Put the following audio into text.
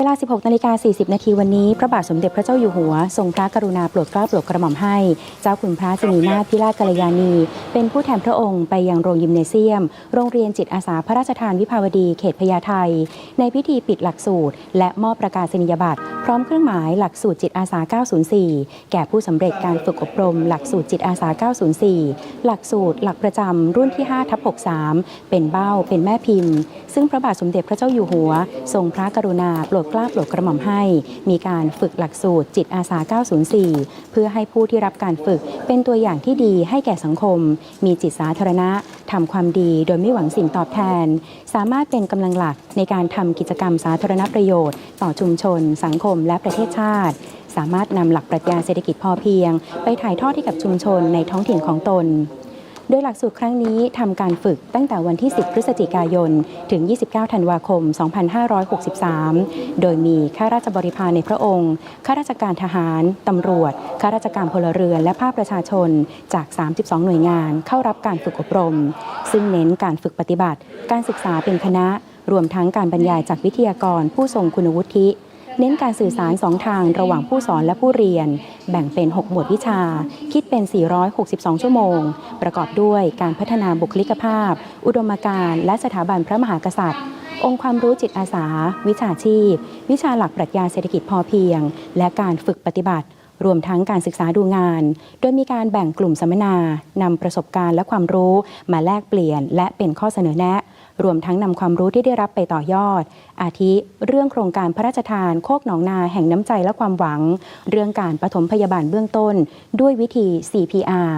เวลา 16นาฬิกา40 นาทีวันนี้ พระบาทสมเด็จพระเจ้าอยู่หัว ทรงพระกรุณาโปรดเกล้าโปรดกระหม่อมให้ เจ้าคุณพระสินีนาถพิราชกัลยาณี เป็นผู้แทนพระองค์ไปยังโรงยิมเนเซียม โรงเรียนจิตอาสาพระราชทานวิภาวดีเขตพญาไทในพิธีปิดหลักสูตร และมอบประกาศนียบัตร ร้อมเครื่องหมายหลักสูตรจิตอาสา 904 แก่ผู้สำเร็จการฝึกอบรม หลักสูตรจิตอาสา 904 หลักสูตรหลักประจำรุ่นที่5ทับ63 เป็นเบ้า เป็นแม่พิมพ์ ซึ่งพระบาทสมเด็จพระเจ้าอยู่หัว ทรงพระกรุณาโปรดเกล้าโปรดกระหม่อมให้ มีการฝึกหลักสูตรจิตอาสา 904 เพื่อให้ผู้ที่รับการฝึกเป็นตัวอย่างที่ดีให้แก่สังคม มีจิตสาธารณะ ทำความดีโดยไม่หวังสิ่งตอบแทน สามารถเป็นกำลังหลักในการทำกิจกรรมสาธารณประโยชน์ ต่อชุมชน สังคม และประเทศชาติ สามารถนำหลักปรัชญาเศรษฐกิจพอเพียง ไปถ่ายทอดให้กับชุมชนในท้องถิ่นของตน โดยหลักสูตรครั้งนี้ทำการฝึกตั้งแต่วันที่ 10 พฤศจิกายน ถึง 29 ธันวาคม 2563 โดยมีข้าราชบริพารในพระองค์ ข้าราชการทหาร ตำรวจ ข้าราชการพลเรือน และภาคประชาชน จาก 32 หน่วยงานเข้ารับการฝึกอบรม ซึ่งเน้นการฝึกปฏิบัติ การศึกษาเป็นคณะ รวมทั้งการบรรยายจากวิทยากรผู้ทรงคุณวุฒิ เน้นการสื่อสารสองทางระหว่างผู้สอนและผู้เรียน แบ่งเป็น 6 หมวดวิชา คิดเป็น 462 ชั่วโมง ประกอบด้วยการพัฒนาบุคลิกภาพ อุดมการณ์และสถาบันพระมหากษัตริย์องค์ความรู้จิตอาสา วิชาชีพ วิชาหลักปรัชญาเศรษฐกิจพอเพียง และการฝึกปฏิบัติ รวมทั้งการศึกษาดูงาน โดยมีการแบ่งกลุ่มสัมมนานำประสบการณ์และความรู้มาแลกเปลี่ยน และเป็นข้อเสนอแนะ รวมทั้งนำความรู้ที่ได้รับไปต่อยอด อาทิ เรื่องโครงการพระราชทานโคกหนองนาแห่งน้ำใจและความหวัง เรื่องการปฐมพยาบาลเบื้องต้น ด้วยวิธี CPR